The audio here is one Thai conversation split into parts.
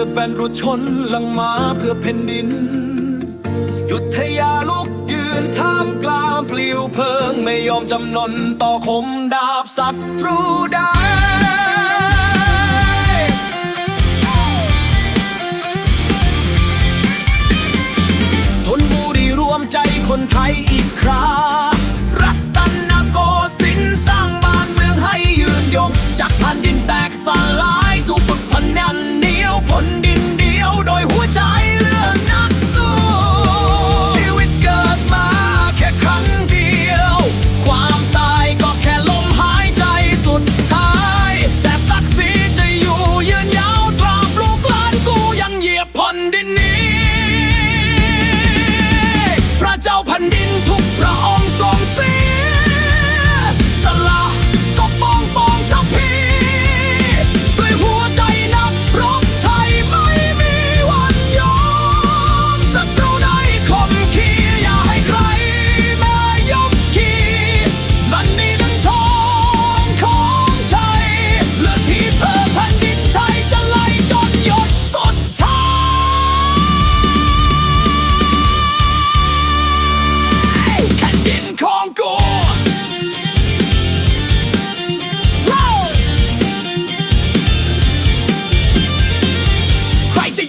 รือแบนรถชนลังมาเพื่อแผ่นดิน ยุทธยาลุกยืนท่ามกลางปลิวเพลิง ไม่ยอมจำนนต่อคมดาบสัตว์รูได้ทนบุรีรวมใจคนไทยอีกครั้ง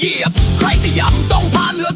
ยียบ ใครจะย้ำต้องพาเหลือ